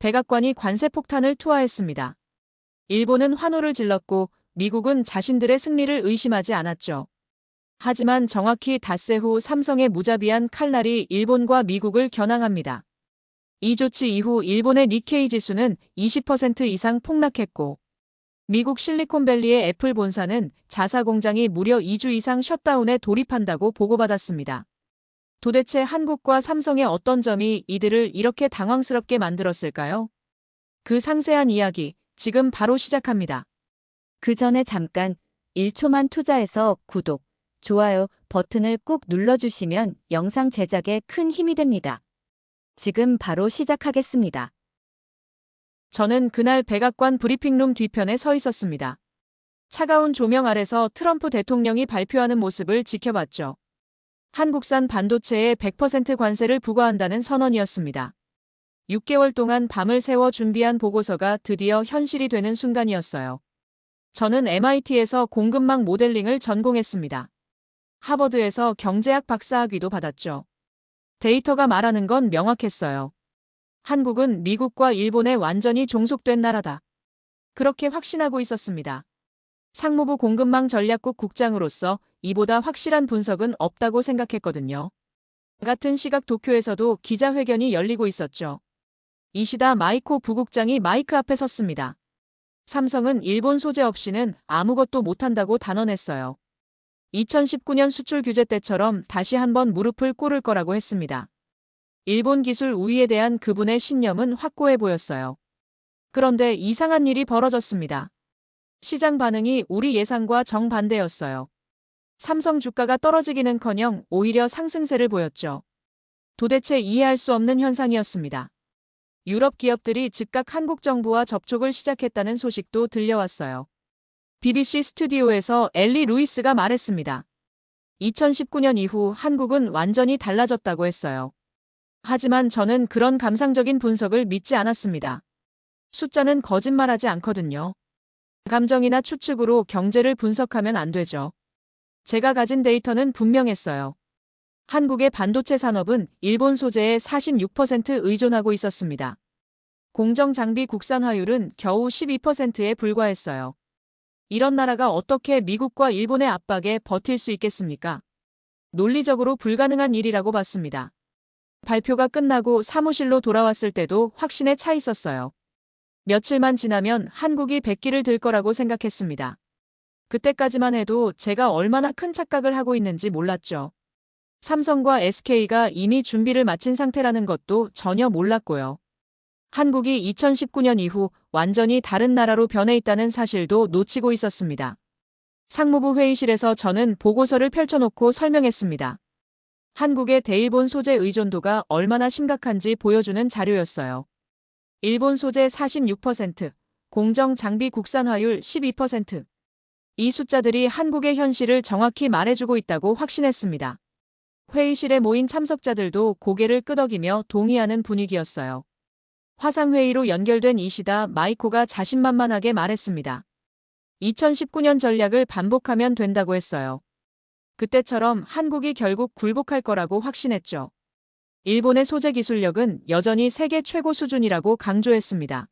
백악관이 관세 폭탄을 투하했습니다. 일본은 환호를 질렀고 미국은 자신들의 승리를 의심하지 않았죠. 하지만 정확히 닷새 후 삼성의 무자비한 칼날이 일본과 미국을 겨냥합니다. 이 조치 이후 일본의 니케이 지수는 20% 이상 폭락했고 미국 실리콘밸리의 애플 본사는 자사 공장이 무려 2주 이상 셧다운에 돌입한다고 보고받았습니다. 도대체 한국과 삼성의 어떤 점이 이들을 이렇게 당황스럽게 만들었을까요? 그 상세한 이야기 지금 바로 시작합니다. 그 전에 잠깐 1초만 투자해서 구독, 좋아요 버튼을 꾹 눌러주시면 영상 제작에 큰 힘이 됩니다. 지금 바로 시작하겠습니다. 저는 그날 백악관 브리핑룸 뒤편에 서 있었습니다. 차가운 조명 아래서 트럼프 대통령이 발표하는 모습을 지켜봤죠. 한국산 반도체에 100% 관세를 부과한다는 선언이었습니다. 6개월 동안 밤을 새워 준비한 보고서가 드디어 현실이 되는 순간이었어요. 저는 MIT에서 공급망 모델링을 전공했습니다. 하버드에서 경제학 박사학위도 받았죠. 데이터가 말하는 건 명확했어요. 한국은 미국과 일본에 완전히 종속된 나라다. 그렇게 확신하고 있었습니다. 상무부 공급망 전략국 국장으로서 이보다 확실한 분석은 없다고 생각했거든요. 같은 시각 도쿄에서도 기자회견이 열리고 있었죠. 이시다 마이코 부국장이 마이크 앞에 섰습니다. 삼성은 일본 소재 없이는 아무것도 못한다고 단언했어요. 2019년 수출 규제 때처럼 다시 한번 무릎을 꿇을 거라고 했습니다. 일본 기술 우위에 대한 그분의 신념은 확고해 보였어요. 그런데 이상한 일이 벌어졌습니다. 시장 반응이 우리 예상과 정반대였어요. 삼성 주가가 떨어지기는커녕 오히려 상승세를 보였죠. 도대체 이해할 수 없는 현상이었습니다. 유럽 기업들이 즉각 한국 정부와 접촉을 시작했다는 소식도 들려왔어요. BBC 스튜디오에서 엘리 루이스가 말했습니다. 2019년 이후 한국은 완전히 달라졌다고 했어요. 하지만 저는 그런 감상적인 분석을 믿지 않았습니다. 숫자는 거짓말하지 않거든요. 감정이나 추측으로 경제를 분석하면 안 되죠. 제가 가진 데이터는 분명했어요. 한국의 반도체 산업은 일본 소재에 46% 의존하고 있었습니다. 공정 장비 국산화율은 겨우 12%에 불과했어요. 이런 나라가 어떻게 미국과 일본의 압박에 버틸 수 있겠습니까? 논리적으로 불가능한 일이라고 봤습니다. 발표가 끝나고 사무실로 돌아왔을 때도 확신에 차 있었어요. 며칠만 지나면 한국이 백기를 들 거라고 생각했습니다. 그때까지만 해도 제가 얼마나 큰 착각을 하고 있는지 몰랐죠. 삼성과 SK가 이미 준비를 마친 상태라는 것도 전혀 몰랐고요. 한국이 2019년 이후 완전히 다른 나라로 변해 있다는 사실도 놓치고 있었습니다. 상무부 회의실에서 저는 보고서를 펼쳐놓고 설명했습니다. 한국의 대일본 소재 의존도가 얼마나 심각한지 보여주는 자료였어요. 일본 소재 46%, 공정 장비 국산화율 12%. 이 숫자들이 한국의 현실을 정확히 말해주고 있다고 확신했습니다. 회의실에 모인 참석자들도 고개를 끄덕이며 동의하는 분위기였어요. 화상회의로 연결된 이시다 마이코가 자신만만하게 말했습니다. 2019년 전략을 반복하면 된다고 했어요. 그때처럼 한국이 결국 굴복할 거라고 확신했죠. 일본의 소재 기술력은 여전히 세계 최고 수준이라고 강조했습니다.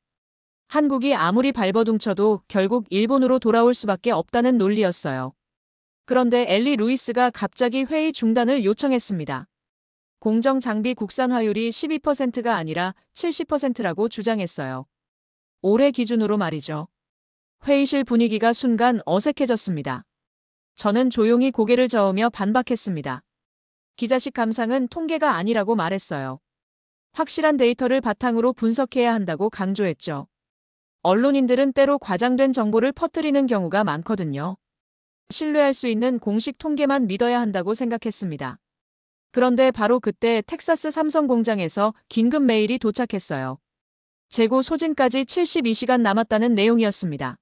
한국이 아무리 발버둥쳐도 결국 일본으로 돌아올 수밖에 없다는 논리였어요. 그런데 엘리 루이스가 갑자기 회의 중단을 요청했습니다. 공정 장비 국산화율이 12%가 아니라 70%라고 주장했어요. 올해 기준으로 말이죠. 회의실 분위기가 순간 어색해졌습니다. 저는 조용히 고개를 저으며 반박했습니다. 기자식 감상은 통계가 아니라고 말했어요. 확실한 데이터를 바탕으로 분석해야 한다고 강조했죠. 언론인들은 때로 과장된 정보를 퍼뜨리는 경우가 많거든요. 신뢰할 수 있는 공식 통계만 믿어야 한다고 생각했습니다. 그런데 바로 그때 텍사스 삼성 공장에서 긴급 메일이 도착했어요. 재고 소진까지 72시간 남았다는 내용이었습니다.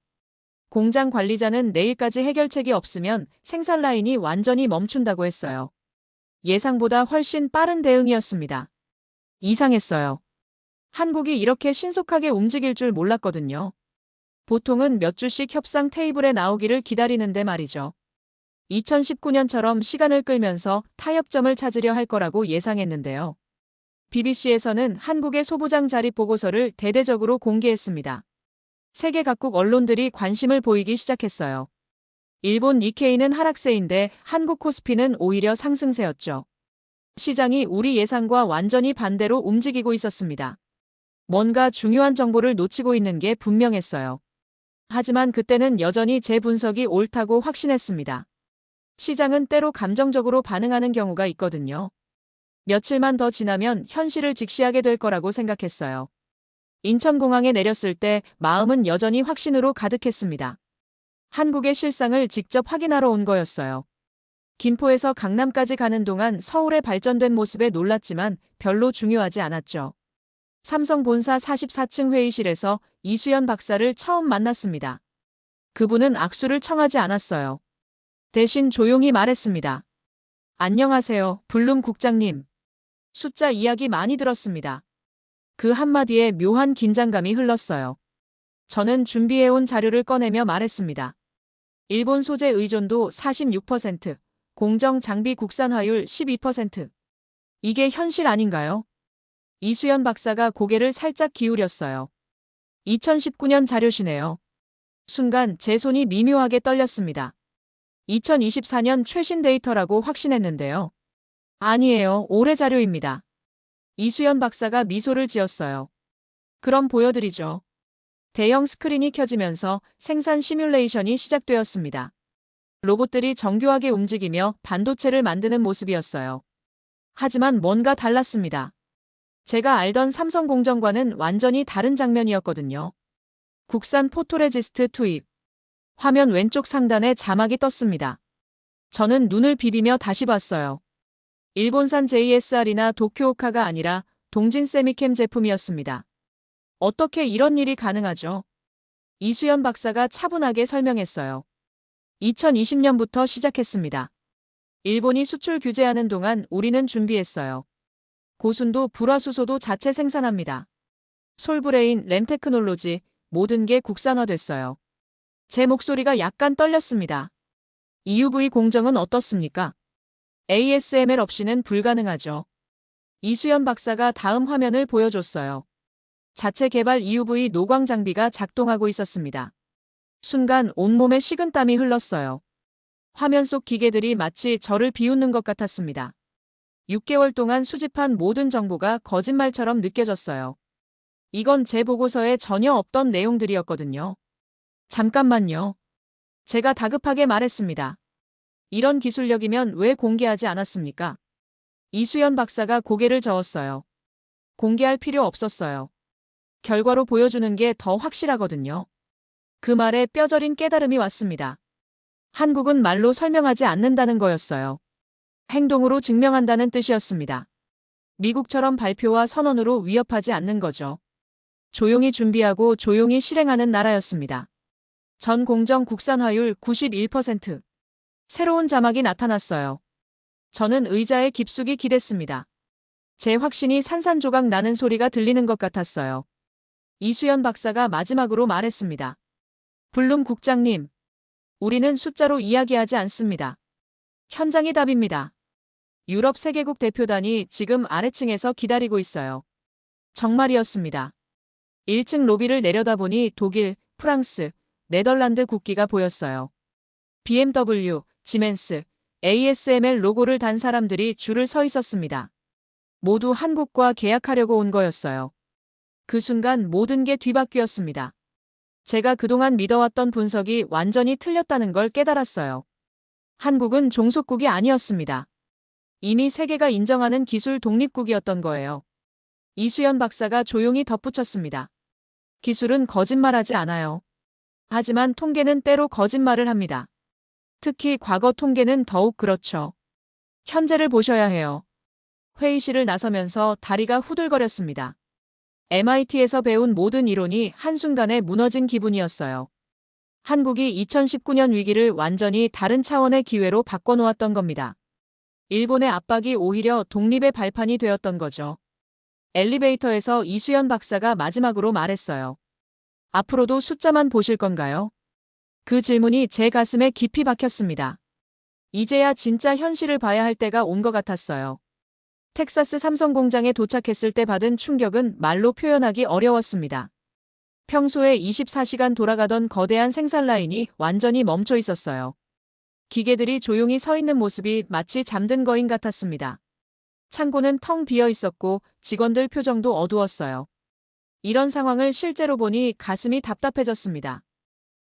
공장 관리자는 내일까지 해결책이 없으면 생산 라인이 완전히 멈춘다고 했어요. 예상보다 훨씬 빠른 대응이었습니다. 이상했어요. 한국이 이렇게 신속하게 움직일 줄 몰랐거든요. 보통은 몇 주씩 협상 테이블에 나오기를 기다리는데 말이죠. 2019년처럼 시간을 끌면서 타협점을 찾으려 할 거라고 예상했는데요. BBC에서는 한국의 소부장 자립 보고서를 대대적으로 공개했습니다. 세계 각국 언론들이 관심을 보이기 시작했어요. 일본 니케이는 하락세인데 한국 코스피는 오히려 상승세였죠. 시장이 우리 예상과 완전히 반대로 움직이고 있었습니다. 뭔가 중요한 정보를 놓치고 있는 게 분명했어요. 하지만 그때는 여전히 제 분석이 옳다고 확신했습니다. 시장은 때로 감정적으로 반응하는 경우가 있거든요. 며칠만 더 지나면 현실을 직시하게 될 거라고 생각했어요. 인천공항에 내렸을 때 마음은 여전히 확신으로 가득했습니다. 한국의 실상을 직접 확인하러 온 거였어요. 김포에서 강남까지 가는 동안 서울의 발전된 모습에 놀랐지만 별로 중요하지 않았죠. 삼성 본사 44층 회의실에서 이수연 박사를 처음 만났습니다. 그분은 악수를 청하지 않았어요. 대신 조용히 말했습니다. 안녕하세요, 블룸 국장님. 숫자 이야기 많이 들었습니다. 그 한마디에 묘한 긴장감이 흘렀어요. 저는 준비해온 자료를 꺼내며 말했습니다. 일본 소재 의존도 46%, 공정 장비 국산화율 12%. 이게 현실 아닌가요? 이수연 박사가 고개를 살짝 기울였어요. 2019년 자료시네요. 순간 제 손이 미묘하게 떨렸습니다. 2024년 최신 데이터라고 확신했는데요. 아니에요. 올해 자료입니다. 이수연 박사가 미소를 지었어요. 그럼 보여드리죠. 대형 스크린이 켜지면서 생산 시뮬레이션이 시작되었습니다. 로봇들이 정교하게 움직이며 반도체를 만드는 모습이었어요. 하지만 뭔가 달랐습니다. 제가 알던 삼성 공정과는 완전히 다른 장면이었거든요. 국산 포토레지스트 투입. 화면 왼쪽 상단에 자막이 떴습니다. 저는 눈을 비비며 다시 봤어요. 일본산 JSR이나 도쿄오카가 아니라 동진 세미캠 제품이었습니다. 어떻게 이런 일이 가능하죠? 이수연 박사가 차분하게 설명했어요. 2020년부터 시작했습니다. 일본이 수출 규제하는 동안 우리는 준비했어요. 고순도 불화수소도 자체 생산합니다. 솔브레인, 램테크놀로지, 모든 게 국산화됐어요. 제 목소리가 약간 떨렸습니다. EUV 공정은 어떻습니까? ASML 없이는 불가능하죠. 이수연 박사가 다음 화면을 보여줬어요. 자체 개발 EUV 노광 장비가 작동하고 있었습니다. 순간 온몸에 식은땀이 흘렀어요. 화면 속 기계들이 마치 저를 비웃는 것 같았습니다. 6개월 동안 수집한 모든 정보가 거짓말처럼 느껴졌어요. 이건 제 보고서에 전혀 없던 내용들이었거든요. 잠깐만요. 제가 다급하게 말했습니다. 이런 기술력이면 왜 공개하지 않았습니까? 이수연 박사가 고개를 저었어요. 공개할 필요 없었어요. 결과로 보여주는 게 더 확실하거든요. 그 말에 뼈저린 깨달음이 왔습니다. 한국은 말로 설명하지 않는다는 거였어요. 행동으로 증명한다는 뜻이었습니다. 미국처럼 발표와 선언으로 위협하지 않는 거죠. 조용히 준비하고 조용히 실행하는 나라였습니다. 전 공정 국산화율 91%. 새로운 자막이 나타났어요. 저는 의자에 깊숙이 기댔습니다. 제 확신이 산산조각 나는 소리가 들리는 것 같았어요. 이수연 박사가 마지막으로 말했습니다. 블룸 국장님. 우리는 숫자로 이야기하지 않습니다. 현장이 답입니다. 유럽 세계국 대표단이 지금 아래층에서 기다리고 있어요. 정말이었습니다. 1층 로비를 내려다보니 독일, 프랑스, 네덜란드 국기가 보였어요. BMW, 지멘스, ASML 로고를 단 사람들이 줄을 서 있었습니다. 모두 한국과 계약하려고 온 거였어요. 그 순간 모든 게 뒤바뀌었습니다. 제가 그동안 믿어왔던 분석이 완전히 틀렸다는 걸 깨달았어요. 한국은 종속국이 아니었습니다. 이미 세계가 인정하는 기술 독립국이었던 거예요. 이수연 박사가 조용히 덧붙였습니다. 기술은 거짓말하지 않아요. 하지만 통계는 때로 거짓말을 합니다. 특히 과거 통계는 더욱 그렇죠. 현재를 보셔야 해요. 회의실을 나서면서 다리가 후들거렸습니다. MIT에서 배운 모든 이론이 한순간에 무너진 기분이었어요. 한국이 2019년 위기를 완전히 다른 차원의 기회로 바꿔놓았던 겁니다. 일본의 압박이 오히려 독립의 발판이 되었던 거죠. 엘리베이터에서 이수연 박사가 마지막으로 말했어요. 앞으로도 숫자만 보실 건가요? 그 질문이 제 가슴에 깊이 박혔습니다. 이제야 진짜 현실을 봐야 할 때가 온 것 같았어요. 텍사스 삼성 공장에 도착했을 때 받은 충격은 말로 표현하기 어려웠습니다. 평소에 24시간 돌아가던 거대한 생산 라인이 완전히 멈춰 있었어요. 기계들이 조용히 서 있는 모습이 마치 잠든 거인 같았습니다. 창고는 텅 비어 있었고 직원들 표정도 어두웠어요. 이런 상황을 실제로 보니 가슴이 답답해졌습니다.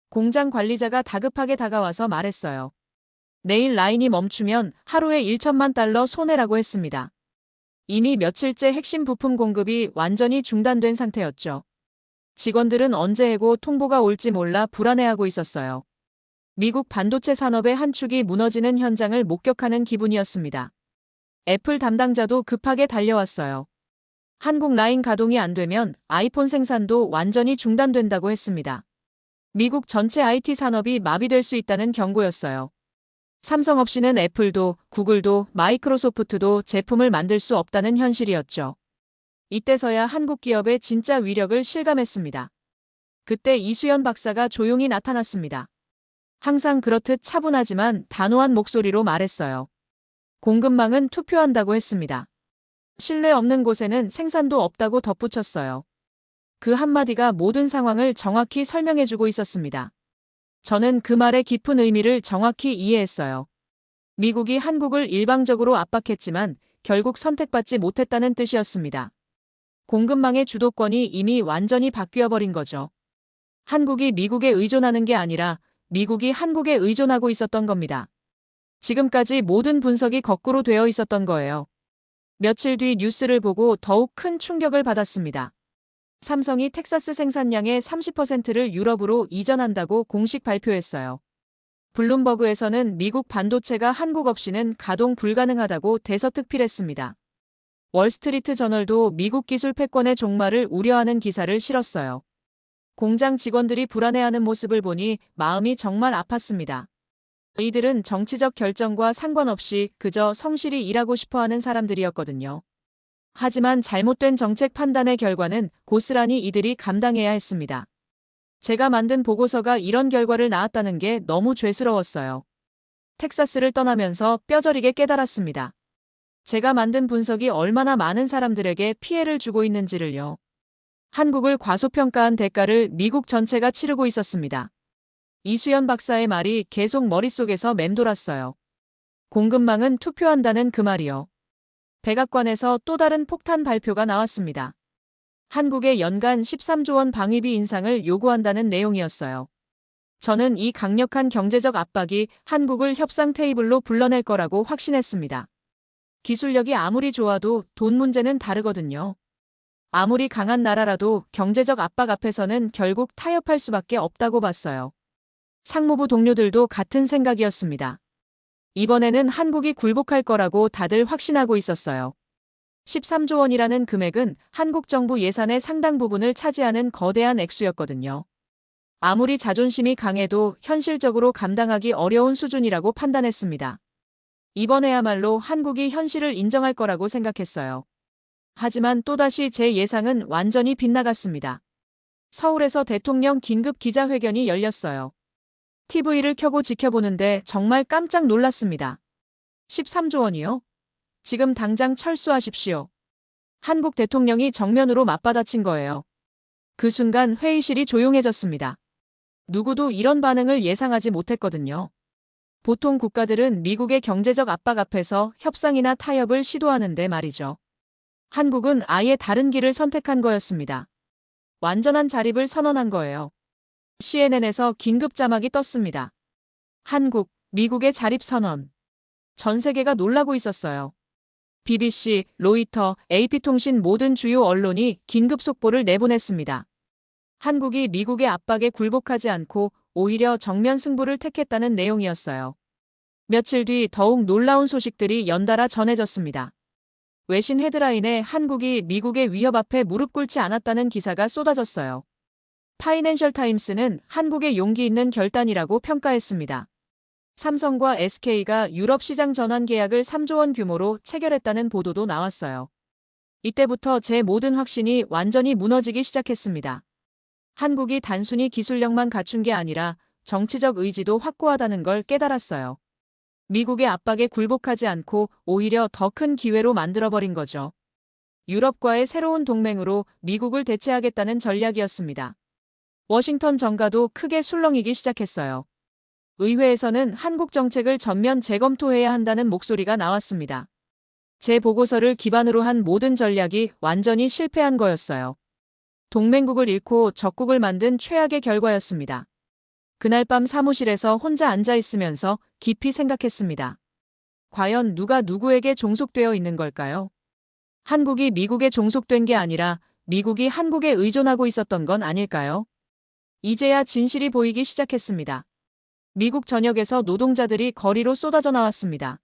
공장 관리자가 다급하게 다가와서 말했어요. 내일 라인이 멈추면 하루에 1천만 달러 손해라고 했습니다. 이미 며칠째 핵심 부품 공급이 완전히 중단된 상태였죠. 직원들은 언제 해고 통보가 올지 몰라 불안해하고 있었어요. 미국 반도체 산업의 한 축이 무너지는 현장을 목격하는 기분이었습니다. 애플 담당자도 급하게 달려왔어요. 한국 라인 가동이 안 되면 아이폰 생산도 완전히 중단된다고 했습니다. 미국 전체 IT 산업이 마비될 수 있다는 경고였어요. 삼성 없이는 애플도, 구글도, 마이크로소프트도 제품을 만들 수 없다는 현실이었죠. 이때서야 한국 기업의 진짜 위력을 실감했습니다. 그때 이수연 박사가 조용히 나타났습니다. 항상 그렇듯 차분하지만 단호한 목소리로 말했어요. 공급망은 투표한다고 했습니다. 신뢰 없는 곳에는 생산도 없다고 덧붙였어요. 그 한마디가 모든 상황을 정확히 설명해주고 있었습니다. 저는 그 말의 깊은 의미를 정확히 이해했어요. 미국이 한국을 일방적으로 압박했지만 결국 선택받지 못했다는 뜻이었습니다. 공급망의 주도권이 이미 완전히 바뀌어 버린 거죠. 한국이 미국에 의존하는 게 아니라 미국이 한국에 의존하고 있었던 겁니다. 지금까지 모든 분석이 거꾸로 되어 있었던 거예요. 며칠 뒤 뉴스를 보고 더욱 큰 충격을 받았습니다. 삼성이 텍사스 생산량의 30%를 유럽으로 이전한다고 공식 발표했어요. 블룸버그에서는 미국 반도체가 한국 없이는 가동 불가능하다고 대서특필했습니다. 월스트리트 저널도 미국 기술 패권의 종말을 우려하는 기사를 실었어요. 공장 직원들이 불안해하는 모습을 보니 마음이 정말 아팠습니다. 이들은 정치적 결정과 상관없이 그저 성실히 일하고 싶어 하는 사람들이었거든요. 하지만 잘못된 정책 판단의 결과는 고스란히 이들이 감당해야 했습니다. 제가 만든 보고서가 이런 결과를 낳았다는 게 너무 죄스러웠어요. 텍사스를 떠나면서 뼈저리게 깨달았습니다. 제가 만든 분석이 얼마나 많은 사람들에게 피해를 주고 있는지를요. 한국을 과소평가한 대가를 미국 전체가 치르고 있었습니다. 이수연 박사의 말이 계속 머릿속에서 맴돌았어요. 공급망은 투표한다는 그 말이요. 백악관에서 또 다른 폭탄 발표가 나왔습니다. 한국의 연간 13조 원 방위비 인상을 요구한다는 내용이었어요. 저는 이 강력한 경제적 압박이 한국을 협상 테이블로 불러낼 거라고 확신했습니다. 기술력이 아무리 좋아도 돈 문제는 다르거든요. 아무리 강한 나라라도 경제적 압박 앞에서는 결국 타협할 수밖에 없다고 봤어요. 상무부 동료들도 같은 생각이었습니다. 이번에는 한국이 굴복할 거라고 다들 확신하고 있었어요. 13조 원이라는 금액은 한국 정부 예산의 상당 부분을 차지하는 거대한 액수였거든요. 아무리 자존심이 강해도 현실적으로 감당하기 어려운 수준이라고 판단했습니다. 이번에야말로 한국이 현실을 인정할 거라고 생각했어요. 하지만 또다시 제 예상은 완전히 빗나갔습니다. 서울에서 대통령 긴급 기자회견이 열렸어요. TV를 켜고 지켜보는데 정말 깜짝 놀랐습니다. 13조 원이요? 지금 당장 철수하십시오. 한국 대통령이 정면으로 맞받아친 거예요. 그 순간 회의실이 조용해졌습니다. 누구도 이런 반응을 예상하지 못했거든요. 보통 국가들은 미국의 경제적 압박 앞에서 협상이나 타협을 시도하는데 말이죠. 한국은 아예 다른 길을 선택한 거였습니다. 완전한 자립을 선언한 거예요. CNN에서 긴급 자막이 떴습니다. 한국, 미국의 자립 선언. 전 세계가 놀라고 있었어요. BBC, 로이터, AP통신 모든 주요 언론이 긴급 속보를 내보냈습니다. 한국이 미국의 압박에 굴복하지 않고 오히려 정면 승부를 택했다는 내용이었어요. 며칠 뒤 더욱 놀라운 소식들이 연달아 전해졌습니다. 외신 헤드라인에 한국이 미국의 위협 앞에 무릎 꿇지 않았다는 기사가 쏟아졌어요. 파이낸셜 타임스는 한국의 용기 있는 결단이라고 평가했습니다. 삼성과 SK가 유럽 시장 전환 계약을 3조 원 규모로 체결했다는 보도도 나왔어요. 이때부터 제 모든 확신이 완전히 무너지기 시작했습니다. 한국이 단순히 기술력만 갖춘 게 아니라 정치적 의지도 확고하다는 걸 깨달았어요. 미국의 압박에 굴복하지 않고 오히려 더 큰 기회로 만들어버린 거죠. 유럽과의 새로운 동맹으로 미국을 대체하겠다는 전략이었습니다. 워싱턴 정가도 크게 술렁이기 시작했어요. 의회에서는 한국 정책을 전면 재검토해야 한다는 목소리가 나왔습니다. 제 보고서를 기반으로 한 모든 전략이 완전히 실패한 거였어요. 동맹국을 잃고 적국을 만든 최악의 결과였습니다. 그날 밤 사무실에서 혼자 앉아 있으면서 깊이 생각했습니다. 과연 누가 누구에게 종속되어 있는 걸까요? 한국이 미국에 종속된 게 아니라 미국이 한국에 의존하고 있었던 건 아닐까요? 이제야 진실이 보이기 시작했습니다. 미국 전역에서 노동자들이 거리로 쏟아져 나왔습니다.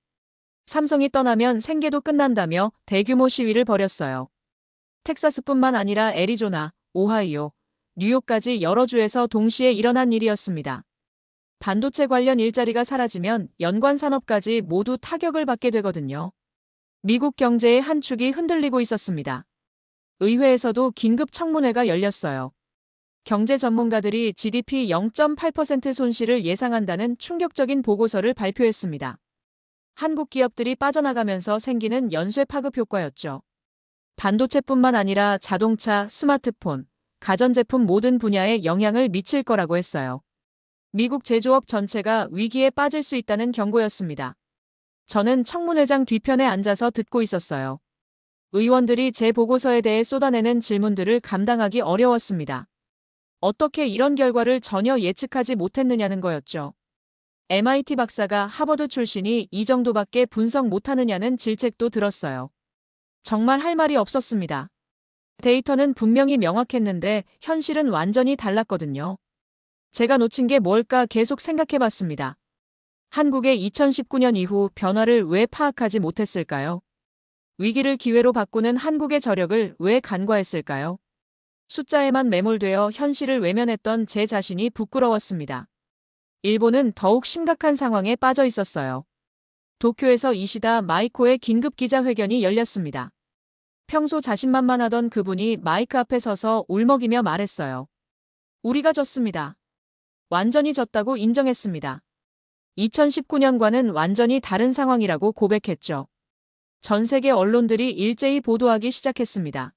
삼성이 떠나면 생계도 끝난다며 대규모 시위를 벌였어요. 텍사스뿐만 아니라 애리조나, 오하이오, 뉴욕까지 여러 주에서 동시에 일어난 일이었습니다. 반도체 관련 일자리가 사라지면 연관 산업까지 모두 타격을 받게 되거든요. 미국 경제의 한 축이 흔들리고 있었습니다. 의회에서도 긴급 청문회가 열렸어요. 경제 전문가들이 GDP 0.8% 손실을 예상한다는 충격적인 보고서를 발표했습니다. 한국 기업들이 빠져나가면서 생기는 연쇄 파급 효과였죠. 반도체뿐만 아니라 자동차, 스마트폰, 가전제품 모든 분야에 영향을 미칠 거라고 했어요. 미국 제조업 전체가 위기에 빠질 수 있다는 경고였습니다. 저는 청문회장 뒤편에 앉아서 듣고 있었어요. 의원들이 제 보고서에 대해 쏟아내는 질문들을 감당하기 어려웠습니다. 어떻게 이런 결과를 전혀 예측하지 못했느냐는 거였죠. MIT 박사가 하버드 출신이 이 정도밖에 분석 못하느냐는 질책도 들었어요. 정말 할 말이 없었습니다. 데이터는 분명히 명확했는데 현실은 완전히 달랐거든요. 제가 놓친 게 뭘까 계속 생각해 봤습니다. 한국의 2019년 이후 변화를 왜 파악하지 못했을까요? 위기를 기회로 바꾸는 한국의 저력을 왜 간과했을까요? 숫자에만 매몰되어 현실을 외면했던 제 자신이 부끄러웠습니다. 일본은 더욱 심각한 상황에 빠져 있었어요. 도쿄에서 이시다 마이코의 긴급 기자회견이 열렸습니다. 평소 자신만만하던 그분이 마이크 앞에 서서 울먹이며 말했어요. 우리가 졌습니다. 완전히 졌다고 인정했습니다. 2019년과는 완전히 다른 상황이라고 고백했죠. 전 세계 언론들이 일제히 보도하기 시작했습니다.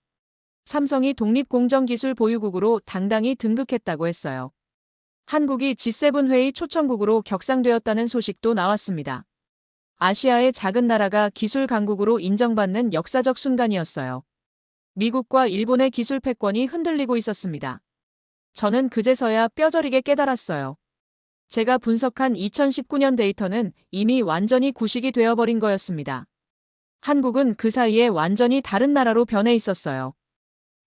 삼성이 독립공정기술 보유국으로 당당히 등극했다고 했어요. 한국이 G7 회의 초청국으로 격상되었다는 소식도 나왔습니다. 아시아의 작은 나라가 기술 강국으로 인정받는 역사적 순간이었어요. 미국과 일본의 기술 패권이 흔들리고 있었습니다. 저는 그제서야 뼈저리게 깨달았어요. 제가 분석한 2019년 데이터는 이미 완전히 구식이 되어버린 거였습니다. 한국은 그 사이에 완전히 다른 나라로 변해 있었어요.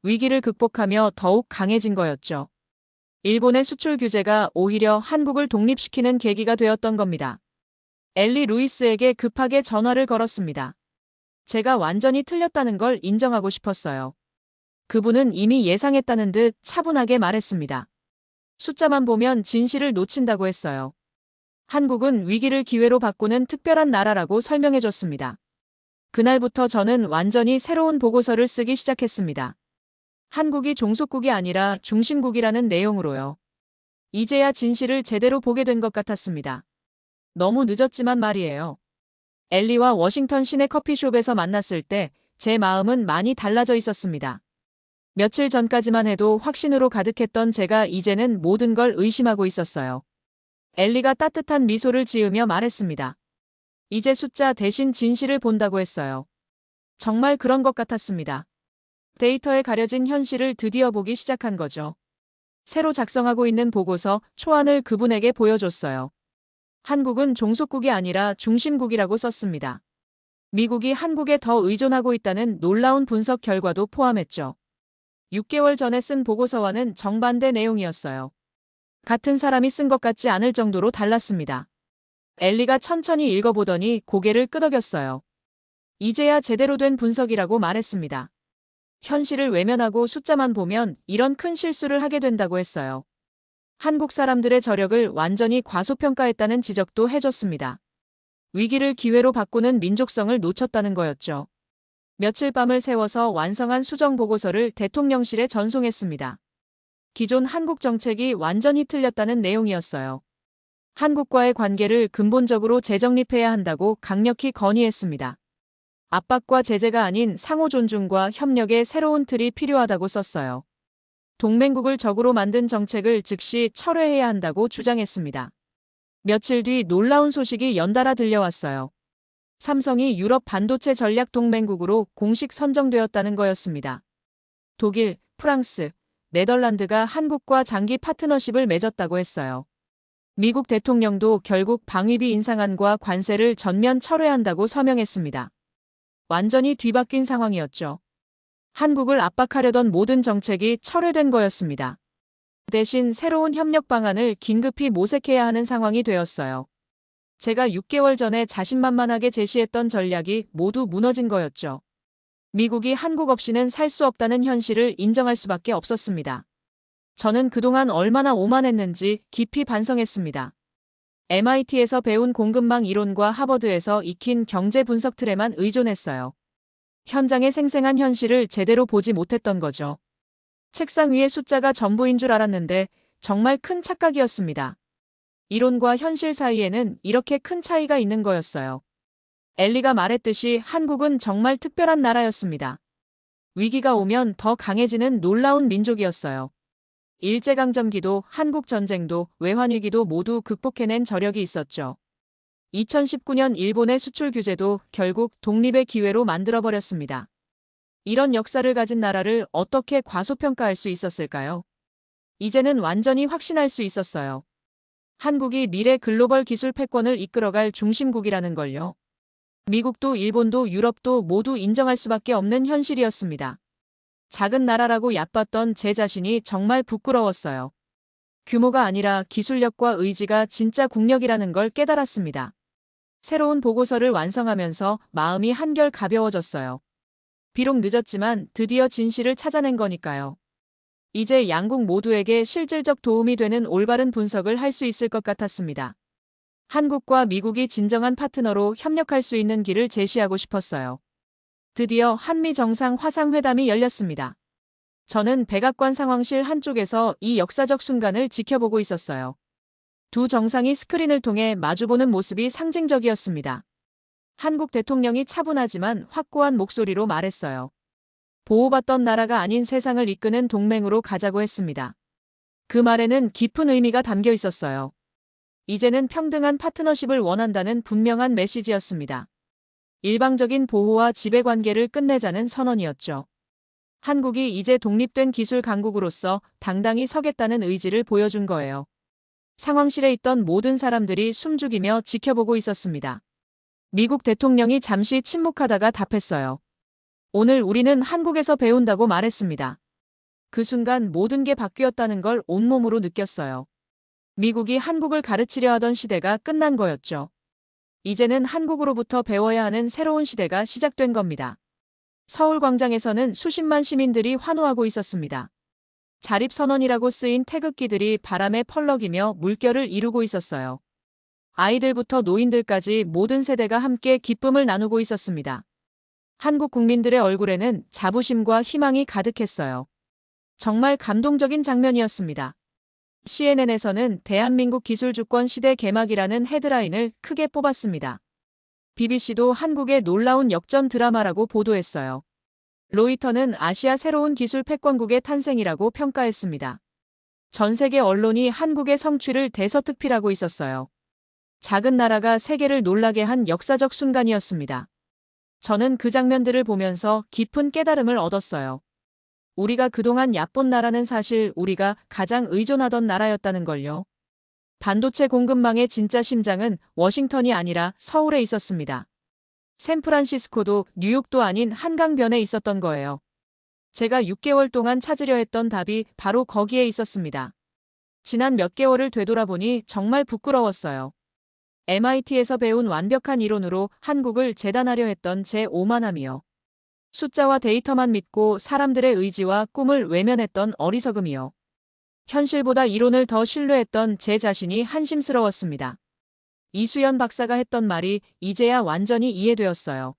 위기를 극복하며 더욱 강해진 거였죠. 일본의 수출 규제가 오히려 한국을 독립시키는 계기가 되었던 겁니다. 엘리 루이스에게 급하게 전화를 걸었습니다. 제가 완전히 틀렸다는 걸 인정하고 싶었어요. 그분은 이미 예상했다는 듯 차분하게 말했습니다. 숫자만 보면 진실을 놓친다고 했어요. 한국은 위기를 기회로 바꾸는 특별한 나라라고 설명해줬습니다. 그날부터 저는 완전히 새로운 보고서를 쓰기 시작했습니다. 한국이 종속국이 아니라 중심국이라는 내용으로요. 이제야 진실을 제대로 보게 된 것 같았습니다. 너무 늦었지만 말이에요. 엘리와 워싱턴 시내 커피숍에서 만났을 때 제 마음은 많이 달라져 있었습니다. 며칠 전까지만 해도 확신으로 가득했던 제가 이제는 모든 걸 의심하고 있었어요. 엘리가 따뜻한 미소를 지으며 말했습니다. 이제 숫자 대신 진실을 본다고 했어요. 정말 그런 것 같았습니다. 데이터에 가려진 현실을 드디어 보기 시작한 거죠. 새로 작성하고 있는 보고서 초안을 그분에게 보여줬어요. 한국은 종속국이 아니라 중심국이라고 썼습니다. 미국이 한국에 더 의존하고 있다는 놀라운 분석 결과도 포함했죠. 6개월 전에 쓴 보고서와는 정반대 내용이었어요. 같은 사람이 쓴 것 같지 않을 정도로 달랐습니다. 엘리가 천천히 읽어보더니 고개를 끄덕였어요. 이제야 제대로 된 분석이라고 말했습니다. 현실을 외면하고 숫자만 보면 이런 큰 실수를 하게 된다고 했어요. 한국 사람들의 저력을 완전히 과소평가했다는 지적도 해줬습니다. 위기를 기회로 바꾸는 민족성을 놓쳤다는 거였죠. 며칠 밤을 세워서 완성한 수정 보고서를 대통령실에 전송했습니다. 기존 한국 정책이 완전히 틀렸다는 내용이었어요. 한국과의 관계를 근본적으로 재정립해야 한다고 강력히 건의했습니다. 압박과 제재가 아닌 상호 존중과 협력의 새로운 틀이 필요하다고 썼어요. 동맹국을 적으로 만든 정책을 즉시 철회해야 한다고 주장했습니다. 며칠 뒤 놀라운 소식이 연달아 들려왔어요. 삼성이 유럽 반도체 전략 동맹국으로 공식 선정되었다는 거였습니다. 독일, 프랑스, 네덜란드가 한국과 장기 파트너십을 맺었다고 했어요. 미국 대통령도 결국 방위비 인상안과 관세를 전면 철회한다고 서명했습니다. 완전히 뒤바뀐 상황이었죠. 한국을 압박하려던 모든 정책이 철회된 거였습니다. 대신 새로운 협력 방안을 긴급히 모색해야 하는 상황이 되었어요. 제가 6개월 전에 자신만만하게 제시했던 전략이 모두 무너진 거였죠. 미국이 한국 없이는 살 수 없다는 현실을 인정할 수밖에 없었습니다. 저는 그동안 얼마나 오만했는지 깊이 반성했습니다. MIT에서 배운 공급망 이론과 하버드에서 익힌 경제 분석 틀에만 의존했어요. 현장의 생생한 현실을 제대로 보지 못했던 거죠. 책상 위에 숫자가 전부인 줄 알았는데 정말 큰 착각이었습니다. 이론과 현실 사이에는 이렇게 큰 차이가 있는 거였어요. 엘리가 말했듯이 한국은 정말 특별한 나라였습니다. 위기가 오면 더 강해지는 놀라운 민족이었어요. 일제강점기도 한국전쟁도 외환위기도 모두 극복해낸 저력이 있었죠. 2019년 일본의 수출 규제도 결국 독립의 기회로 만들어버렸습니다. 이런 역사를 가진 나라를 어떻게 과소평가할 수 있었을까요? 이제는 완전히 확신할 수 있었어요. 한국이 미래 글로벌 기술 패권을 이끌어갈 중심국이라는 걸요. 미국도 일본도 유럽도 모두 인정할 수밖에 없는 현실이었습니다. 작은 나라라고 얕봤던 제 자신이 정말 부끄러웠어요. 규모가 아니라 기술력과 의지가 진짜 국력이라는 걸 깨달았습니다. 새로운 보고서를 완성하면서 마음이 한결 가벼워졌어요. 비록 늦었지만 드디어 진실을 찾아낸 거니까요. 이제 양국 모두에게 실질적 도움이 되는 올바른 분석을 할 수 있을 것 같았습니다. 한국과 미국이 진정한 파트너로 협력할 수 있는 길을 제시하고 싶었어요. 드디어 한미 정상 화상회담이 열렸습니다. 저는 백악관 상황실 한쪽에서 이 역사적 순간을 지켜보고 있었어요. 두 정상이 스크린을 통해 마주보는 모습이 상징적이었습니다. 한국 대통령이 차분하지만 확고한 목소리로 말했어요. 보호받던 나라가 아닌 세상을 이끄는 동맹으로 가자고 했습니다. 그 말에는 깊은 의미가 담겨 있었어요. 이제는 평등한 파트너십을 원한다는 분명한 메시지였습니다. 일방적인 보호와 지배관계를 끝내자는 선언이었죠. 한국이 이제 독립된 기술 강국으로서 당당히 서겠다는 의지를 보여준 거예요. 상황실에 있던 모든 사람들이 숨죽이며 지켜보고 있었습니다. 미국 대통령이 잠시 침묵하다가 답했어요. 오늘 우리는 한국에서 배운다고 말했습니다. 그 순간 모든 게 바뀌었다는 걸 온몸으로 느꼈어요. 미국이 한국을 가르치려 하던 시대가 끝난 거였죠. 이제는 한국으로부터 배워야 하는 새로운 시대가 시작된 겁니다. 서울 광장에서는 수십만 시민들이 환호하고 있었습니다. 자립선언이라고 쓰인 태극기들이 바람에 펄럭이며 물결을 이루고 있었어요. 아이들부터 노인들까지 모든 세대가 함께 기쁨을 나누고 있었습니다. 한국 국민들의 얼굴에는 자부심과 희망이 가득했어요. 정말 감동적인 장면이었습니다. CNN에서는 대한민국 기술주권 시대 개막이라는 헤드라인을 크게 뽑았습니다. BBC도 한국의 놀라운 역전 드라마라고 보도했어요. 로이터는 아시아 새로운 기술 패권국의 탄생이라고 평가했습니다. 전 세계 언론이 한국의 성취를 대서특필하고 있었어요. 작은 나라가 세계를 놀라게 한 역사적 순간이었습니다. 저는 그 장면들을 보면서 깊은 깨달음을 얻었어요. 우리가 그동안 얕본 나라는 사실 우리가 가장 의존하던 나라였다는 걸요. 반도체 공급망의 진짜 심장은 워싱턴이 아니라 서울에 있었습니다. 샌프란시스코도 뉴욕도 아닌 한강변에 있었던 거예요. 제가 6개월 동안 찾으려 했던 답이 바로 거기에 있었습니다. 지난 몇 개월을 되돌아보니 정말 부끄러웠어요. MIT에서 배운 완벽한 이론으로 한국을 재단하려 했던 제 오만함이요. 숫자와 데이터만 믿고 사람들의 의지와 꿈을 외면했던 어리석음이요. 현실보다 이론을 더 신뢰했던 제 자신이 한심스러웠습니다. 이수연 박사가 했던 말이 이제야 완전히 이해되었어요.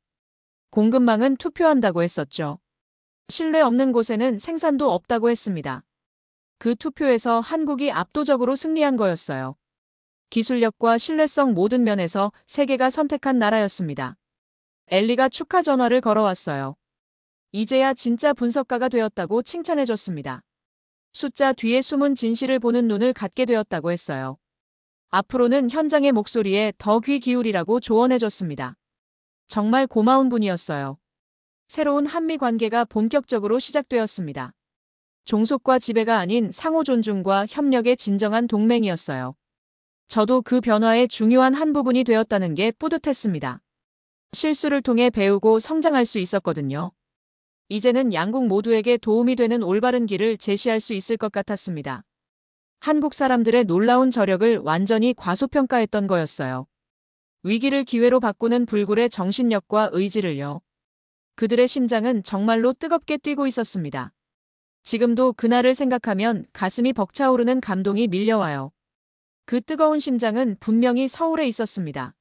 공급망은 투표한다고 했었죠. 신뢰 없는 곳에는 생산도 없다고 했습니다. 그 투표에서 한국이 압도적으로 승리한 거였어요. 기술력과 신뢰성 모든 면에서 세계가 선택한 나라였습니다. 엘리가 축하 전화를 걸어왔어요. 이제야 진짜 분석가가 되었다고 칭찬해줬습니다. 숫자 뒤에 숨은 진실을 보는 눈을 갖게 되었다고 했어요. 앞으로는 현장의 목소리에 더 귀 기울이라고 조언해줬습니다. 정말 고마운 분이었어요. 새로운 한미 관계가 본격적으로 시작되었습니다. 종속과 지배가 아닌 상호 존중과 협력의 진정한 동맹이었어요. 저도 그 변화의 중요한 한 부분이 되었다는 게 뿌듯했습니다. 실수를 통해 배우고 성장할 수 있었거든요. 이제는 양국 모두에게 도움이 되는 올바른 길을 제시할 수 있을 것 같았습니다. 한국 사람들의 놀라운 저력을 완전히 과소평가했던 거였어요. 위기를 기회로 바꾸는 불굴의 정신력과 의지를요. 그들의 심장은 정말로 뜨겁게 뛰고 있었습니다. 지금도 그날을 생각하면 가슴이 벅차오르는 감동이 밀려와요. 그 뜨거운 심장은 분명히 서울에 있었습니다.